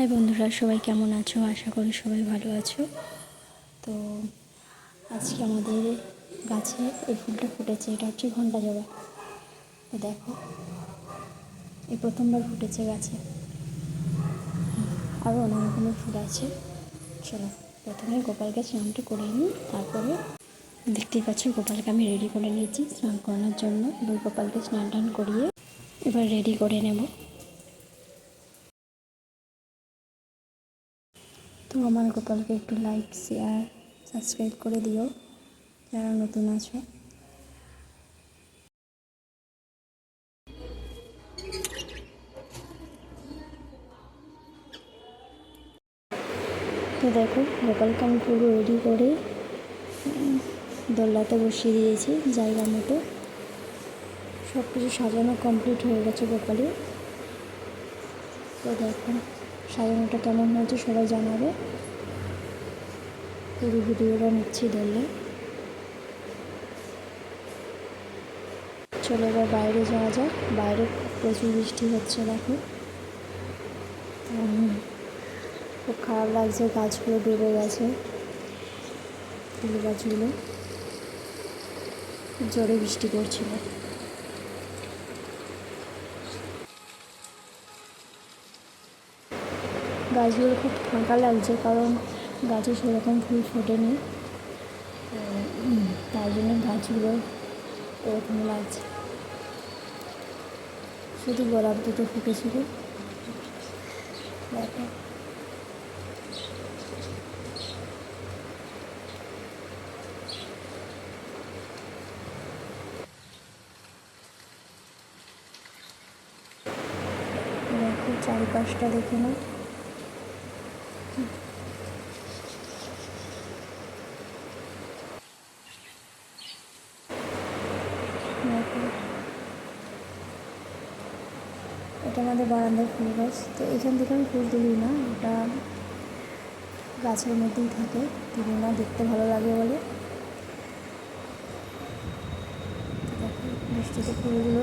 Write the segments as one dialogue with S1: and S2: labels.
S1: High বন্ধুরা, সবাই কেমন আছো? আশা করি সবাই ভালো আছো। তো আজকে আমাদের গাছে এই ফুলটা ফুটেছে, এটা হচ্ছে ঘণ্টা জবা। দেখো, এই প্রথমবার ফুটেছে গাছে। আরও অনেক রকমের ফুল আছে। চলো, প্রথমে গোপালকে স্নানটা করে নিই, তারপরে দেখতেই পাচ্ছ গোপালকে আমি রেডি করে নিয়েছি স্নান করানোর জন্য। এবার গোপালকে স্নান টান করিয়ে এবার রেডি করে নেব। তো আমার গোপালকে একটু লাইক শেয়ার সাবস্ক্রাইব করে দিও যারা নতুন আছো। তো দেখো গোপালকে আমি পুরো রেডি করে উম, দোলনাতে বসিয়ে দিয়েছি জায়গা মতো। সব কিছু সাজানো কমপ্লিট হয়ে গেছে গোপালের। তো দেখো। সাজানোটা কেমন হয়েছে সবাই জানাবে। পুরো ভিডিওটা নিচ্ছি ধরলে চলো এবার বাইরে যাওয়া যাক। বাইরে প্রচুর বৃষ্টি হচ্ছে, দেখো। খুব খারাপ লাগছে, গাছগুলো ডুবে গেছে। ফুল গাছগুলো। জোরে বৃষ্টি পড়ছিল। গাছগুলো খুব ফাঁকা লাগছে কারণ গাছে সেরকম ফুল ফোটেনি। তো, উম, জন্য গাছগুলো এরকম লাগছে। শুধু গোলাপ দুটো ফুটেছিল। দেখো চারিপাশটা দেখে নাও। এটা আমাদের বারান্দার ফুল গাছ। তো এখান থেকে আমি ফুল তুলি না, ওটা গাছের মধ্যেই থাকে, তুলি না, দেখতে ভালো লাগে বলে। বৃষ্টিতে ফুলগুলো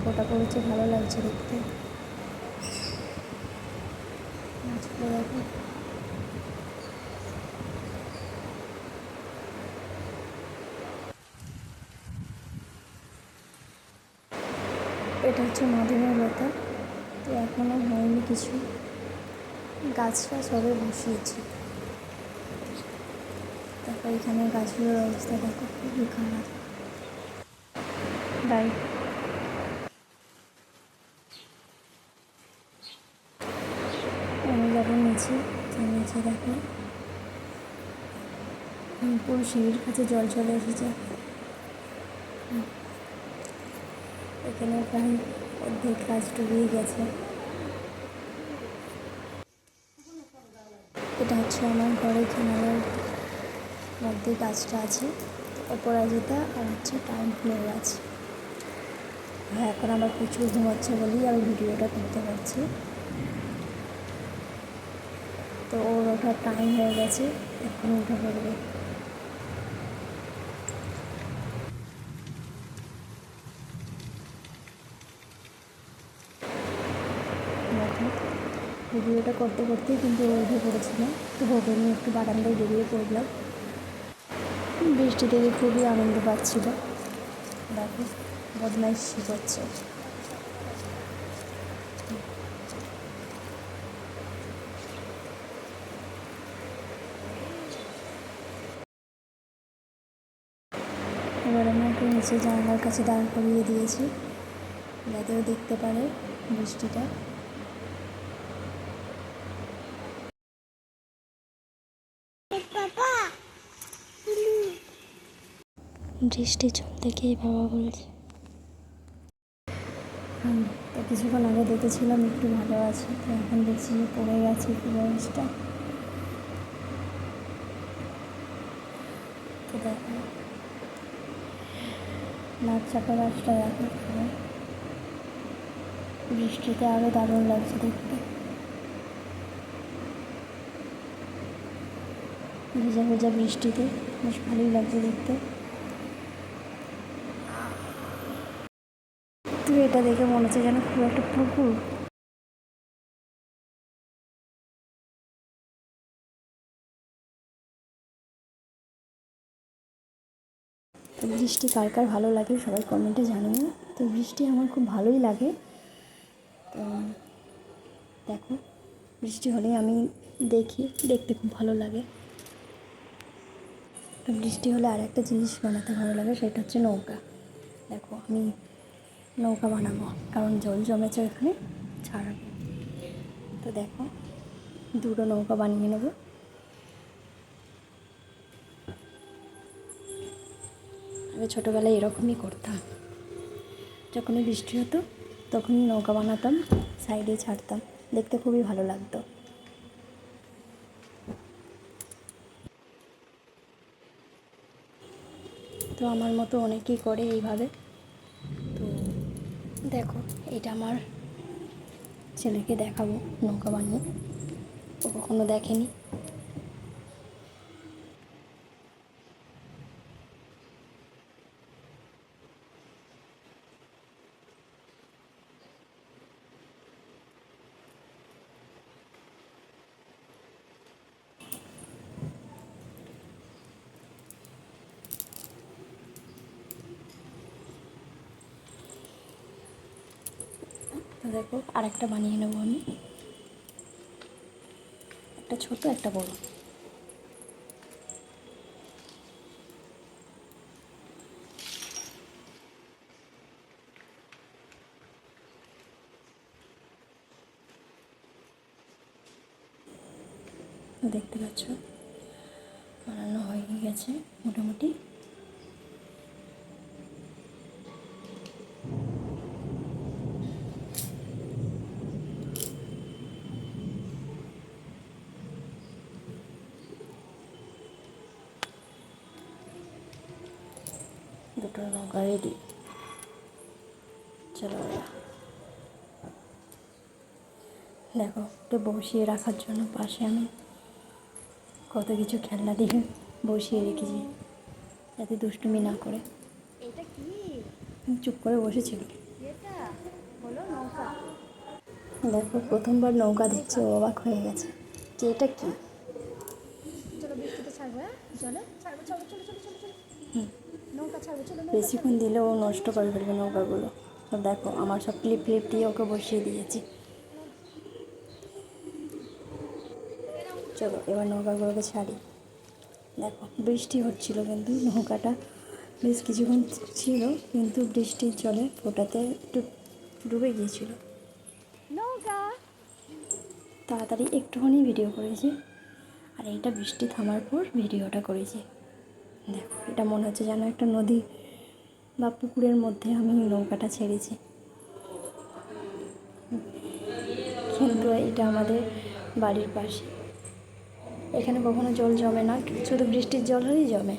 S1: ফোটা পড়েছে, ভালো লাগছে দেখতে। গাছগুলো দেখো। এটা হচ্ছে মাধবের লতা। তো এখনও হয়নি কিছু। গাছটা সবে বসিয়েছি। তারপর এখানে গাছগুলোর অবস্থা দেখো, খুবই খারাপ। বাই। আমি যাব নিচে নিচে দেখো। পুরো সিঁড়ির কাছে জল চলে এসেছে হুম। এখানে প্রায় অর্ধেক গাছ ডুবিয়ে গেছে। এটা হচ্ছে আমার ঘরের কিনারের মধ্যে গাছটা আছে। অপরাজিতা আর হচ্ছে টাইম ফুলের গাছ হ্যাঁ এখন আমার প্রচুর ঘুমাচ্ছে বলেই আমি ভিডিওটা করতে পারছি। তো ওর ওঠার টাইম হয়ে গেছে, এখন উঠে পড়বে দেখো ভিডিওটা করতে করতেই কিন্তু উঠে পড়েছিল। তো ওকে নিয়ে একটু বারান্দায় বেরিয়ে পড়লাম। বৃষ্টি থেকে খুবই আনন্দ পাচ্ছিল। দেখো, বদমাইশি করছে। এবার আমি একটু নিচে জানলার কাছে দাঁড় করিয়ে দিয়েছি। যাতেও দেখতে পারে বৃষ্টিটা। বৃষ্টি চল দেখেই বাবা বলছে। কিছুক্ষণ আগে দেখেছিলাম একটু ভালো আছে, তো এখন দেখছি যে পড়ে গেছে বয়সটা। তো দেখো। নাচ চাপা দেখো। বৃষ্টিতে আরও দারুণ লাগছে দেখতে। ভেজা ভেজা বৃষ্টিতে, বেশ ভালোই লাগছে দেখতে। এটা দেখে মনে হচ্ছে যেন খুব একটা পুকুর। তো বৃষ্টি কার কার ভালো লাগে সবাই কমেন্টে জানিয়ে তো বৃষ্টি আমার খুব ভালোই লাগে। তো দেখো, বৃষ্টি হলে আমি দেখি, দেখতে খুব ভালো লাগে। বৃষ্টি হলে আর একটা জিনিস বানাতে ভালো লাগে, সেটা হচ্ছে নৌকা। দেখো, আমি নৌকা বানাবো, কারণ জল জমেছে ওখানে, ছাড়াবো। তো দেখো, দুটো নৌকা বানিয়ে নেব। আগে ছোটোবেলায় এরকমই করতাম। যখনই বৃষ্টি হতো, তখনই নৌকা বানাতাম, সাইডে ছাড়তাম। দেখতে খুবই ভালো লাগতো। তো আমার মতো অনেকেই করে এইভাবে। দেখো এটা আমার ছেলেকে দেখাবো নৌকা বানিয়ে। ও কখনো দেখেনি। দেখো আর একটা বানিয়ে নেব আমি। একটা ছোট, একটা বড়। দেখতে পাচ্ছ? বানানো হয়ে গেছে মোটামুটি। দুটো নৌকা রেডি চলো দেখো একটু বসিয়ে রাখার জন্য পাশে আমি কত কিছু খেলনা দিয়ে বসিয়ে রেখেছি যাতে দুষ্টুমি না করে।
S2: এটা কি?
S1: চুপ করে বসেছিল দেখো প্রথমবার নৌকা দেখছে ও অবাক হয়ে গেছে। যে এটা কি?
S2: চলো বৃষ্টিতে ছাড়বো হ্যাঁ? চলো ছাড়বো চলো চলো চলো চলো চলো।
S1: হুম। বেশিক্ষণ দিলে ও নষ্ট করে ফেলবে নৌকাগুলো। দেখো আমার সব ক্লিপ ক্লিপ দিয়ে ওকে বসিয়ে দিয়েছি। চলো এবার নৌকাগুলোকে ছাড়ি। দেখো বৃষ্টি হচ্ছিল কিন্তু নৌকাটা বেশ কিছুক্ষণ ছিল কিন্তু বৃষ্টির জলে ফোটাতে একটু ডুবে গিয়েছিল।
S2: নৌকা!
S1: তাড়াতাড়ি একটুখানি ভিডিও করেছি। আর এইটা বৃষ্টি থামার পর ভিডিওটা করেছি। দেখো, এটা মনে হচ্ছে যেন একটা নদী বা পুকুরের মধ্যে আমি নৌকাটা ছেড়েছি। কিন্তু এটা আমাদের বাড়ির পাশে। এখানে কখনো জল জমে না, শুধু বৃষ্টির জল হলেই জমে।